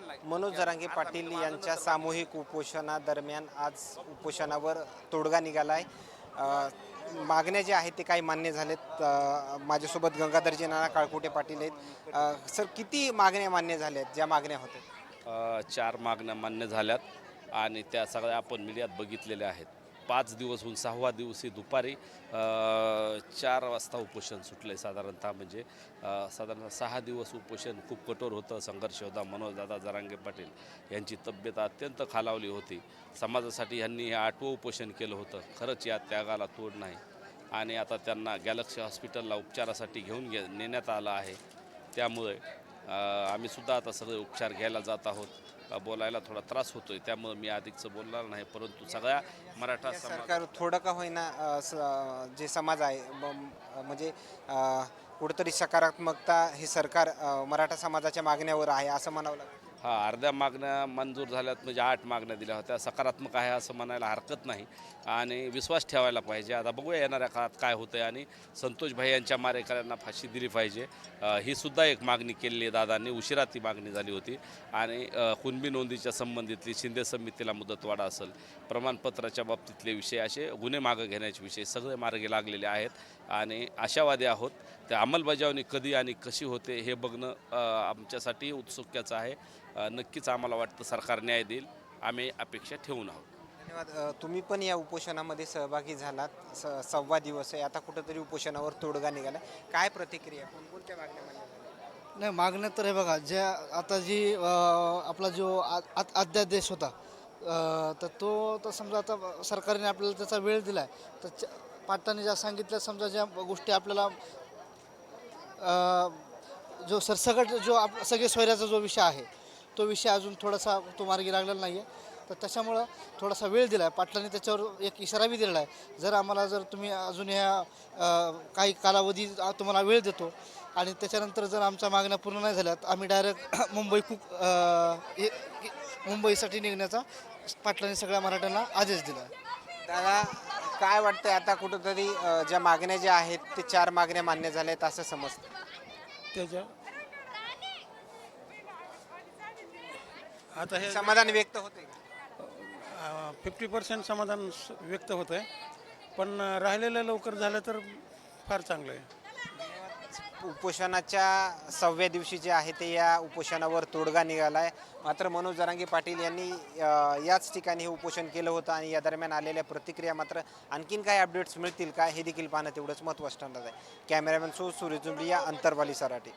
मनोज जरांगे पाटील यांच्या सामूहिक उपोषणादरम्यान आज उपोषणावर तोडगा निघाला आहे मागण्या ज्या आहेत ते काही मान्य झालेत. माझ्यासोबत गंगाधरजी नाना काळकुटे पाटील आहेत. सर किती मागण्या मान्य झाल्या आहेत ज्या मागण्या होत्या? चार मागण्या मान्य झाल्यात आणि त्या सगळ्या आपण मीडियात बघितलेल्या आहेत. पाच दिवस होऊन सहावा दिवशी दुपारी चार वाजता उपोषण सुटलं साधारणतः. म्हणजे साधारण साधारणतः सहा दिवस उपोषण खूप कठोर होतं. संघर्ष होता मनोजदादा जरांगे पाटील यांची तब्येत अत्यंत खालावली होती. समाजासाठी यांनी हे आठवं उपोषण केलं होतं. खरंच या त्यागाला तोड नाही. आणि आता त्यांना गॅलक्सी हॉस्पिटलला उपचारासाठी घेऊन घे नेण्यात आलं आहे. त्यामुळे आम्ही सुद्धा आता सगळे उपचार घ्यायला जात आहोत. बोलायला थोडा त्रास होतोय त्यामुळे मी अधिकचं बोलणार नाही परंतु सगळ्या मराठा सरकार थोडं का होईना जे समाज आहे म्हणजे कुठंतरी सकारात्मकता हे सरकार मराठा समाजाच्या मागण्यावर आहे असं म्हणावं लागेल. हा अर्ध्या मागण्या मंजूर झाल्यात म्हणजे आठ मागण्या दिल्या होत्या. सकारात्मक आहे असं म्हणायला हरकत नाही. आणि विश्वास ठेवायला पाहिजे. आता बघूया येणाऱ्या काळात काय होतं आहे आणि संतोष भाई यांच्या मारेकऱ्यांना फाशी दिली पाहिजे. ही सुद्धा एक मागणी केलेली आहे दादांनी. उशिरा ती मागणी झाली होती. आणि कुणबी नोंदीच्या संबंधितली शिंदे समितीला मुदतवाढा असेल प्रमाणपत्राच्या बाबतीतले विषय असे गुन्हे मागं घेण्याचे विषय सगळे मार्गे लागलेले आहेत. आणि आशावादी आहोत. त्या अंमलबजावणी कधी आणि कशी होते हे बघणं आमच्यासाठी उत्सुक्याचं आहे. नक्कीच आम्हाला वाटतं सरकार न्याय देईल. आम्ही अपेक्षा ठेवून आहोत. धन्यवाद. तुम्ही पण या उपोषणामध्ये सहभागी झालात. स सव्वा दिवस आहे. आता कुठंतरी उपोषणावर तोडगा निघाला. काय प्रतिक्रिया? कोणकोणत्या मागण्या? नाही मागण्या तर हे बघा ज्या आता जी आपला जो अध्यादेश होता तर तो तर समजा आता सरकारने आपल्याला त्याचा वेळ दिला आहे तर च- पाटलांनी ज्या सांगितल्या समजा ज्या गोष्टी आपल्याला जो सरसकट जो आप सगळे सोयऱ्याचा जो विषय आहे तो विषय अजून थोडासा तो मार्गी लागलेला नाही आहे तर त्याच्यामुळं थोडासा वेळ दिला आहे पाटलांनी त्याच्यावर एक इशारा बी दिलेला आहे. जर आम्हाला जर तुम्ही अजून ह्या काही कालावधी तुम्हाला वेळ देतो आणि त्याच्यानंतर जर आमच्या मागण्या पूर्ण नाही झाल्या तर आम्ही डायरेक्ट मुंबई कुक मुंबईसाठी निघण्याचा पाटलांनी सगळ्या मराठ्यांना आदेश दिला आहे. दादा काय वाटतंय आता कुठंतरी अ, ज्या मागण्या ज्या आहेत ते चार मागण्या मान्य झाल्या आहेत असं समजतं. त्याच्या? आता हे समाधान व्यक्त होते फिफ्टी पर्सेंट समाधान स- व्यक्त होतं आहे पण राहिलेलं लवकर झालं तर फार चांगलं आहे. उपोषणाच्या सहाव्या दिवशी जे आहे ते या उपोषणावर तोडगा निघाला आहे मात्र मनोज जरांगे पाटील यांनी याच ठिकाणी हे उपोषण केलं होतं आणि या दरम्यान आलेल्या प्रतिक्रिया मात्र आणखीन काय अपडेट्स मिळतील का हे देखील पाहणं तेवढंच महत्त्वाचं ठरणार आहे. कॅमेरामॅन सो सूर्य या अंतरवाली सराठी